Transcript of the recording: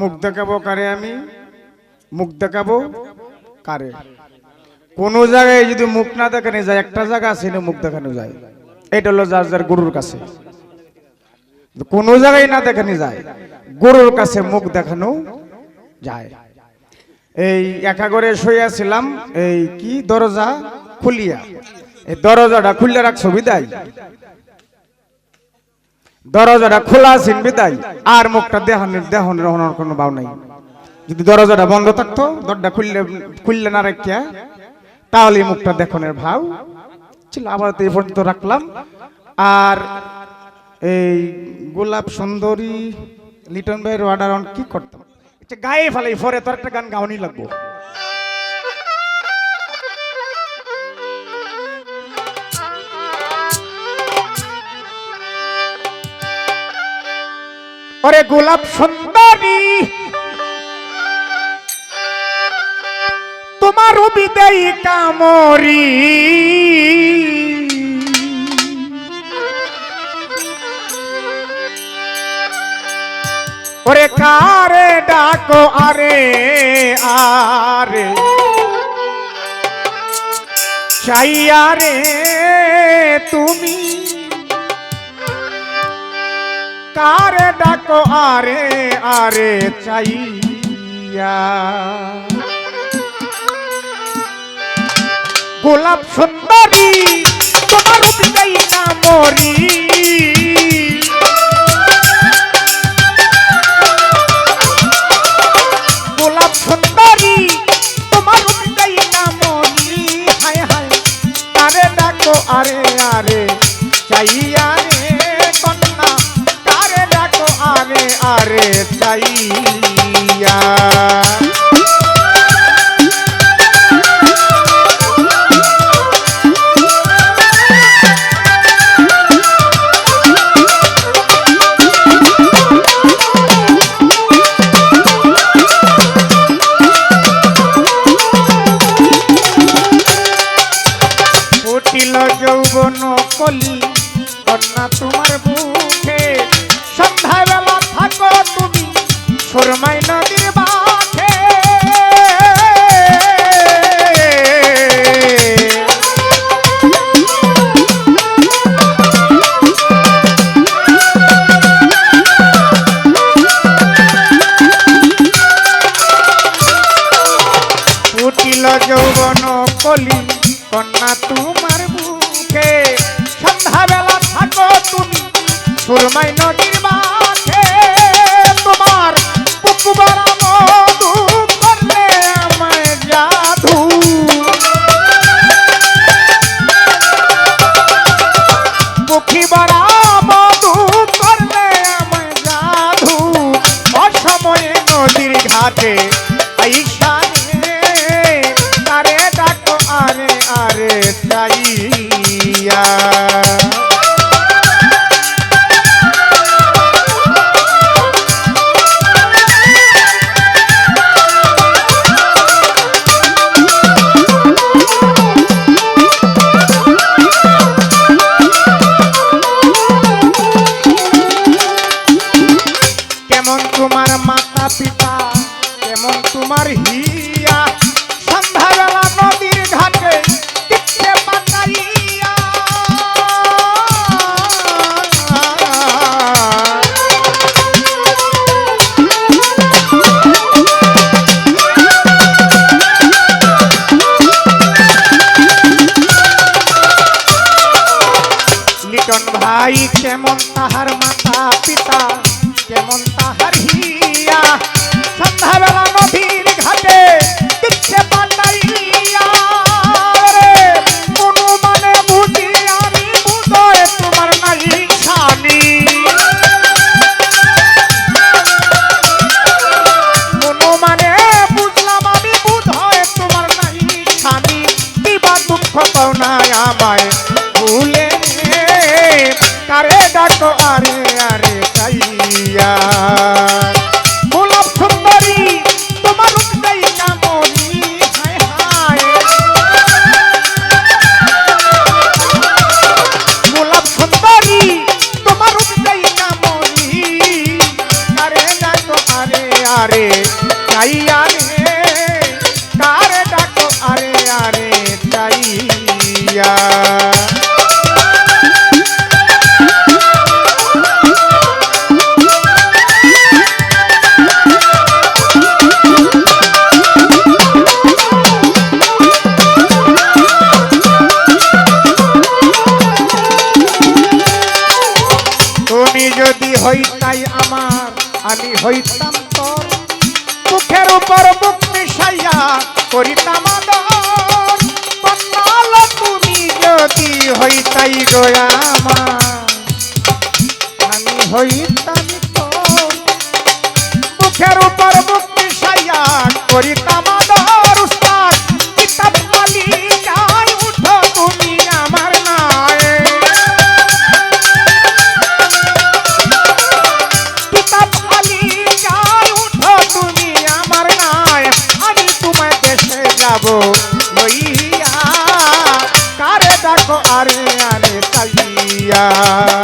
মুখ দেখাবো কারে আমি? মুখ দেখাবো কারে? কোন জায়গায় যদি মুখ না দেখানো যায়, একটা জায়গা আছে না মুখ দেখানো যায়। এটা হলো যার যার গুরুর কাছে। কোন জায়গায় না দেখানো যায়, গুরুর কাছে মুখ দেখানো যায়। এই একা করে শুয়েছিলাম এই কি দরজা খুলিয়া? এই দরজাটা খুললে রাখছো বিদায়? দরজাটা খোলা আছেন বিদায়। আর মুখটা দেহানের দেহনের হওয়ার কোনো বাউ নাই। যদি দরজাটা বন্ধ থাকতো, দরজা খুললে খুললে না রাখিয়া তাহলে মুখটা দেখানোর ভাব। ছিল আবার এই পর্যন্ত রাখলাম। আর এই গোলাপ সুন্দরী লিটন ভাইয়ের অর্ডার অন কি করতাম? গায়ে ফেলাই, পরে তোর একটা গান গাওয়ানি লাগবো। ওরে গোলাপ সুন্দরী তোমার বিদায়ী কামরি। ওরে কারে ডাকো আরে আরে। চাইয়া রে তুমি কারে ডাকো আরে আরে চাইয়া। গোলাপ সুন্দরী তোমার বিদায়ী কামরি গোলাপ সুরমাই নদীর মাঠে তোমার পুকুবার মধু করলে আমায় জাদু। পুখি বড়া মধু করলে আমায় জাদু। অসময়ে নদীর ঘাটে আইসানে তারে ডাকো আরে আরে, চাইয়া। আরে চাইয়া রে কারে ডাকো, আরে আরে চাইয়া তুমি যদি হইতাই আমার, আমি হইতাম তোর মুখের উপর মুখ মিশাইয়া করিতাম তুমি যদি হইতাই গোয়ামা আমি হইতাম মুখের উপর মুখ মিশাইয়া করিতাম চাইয়া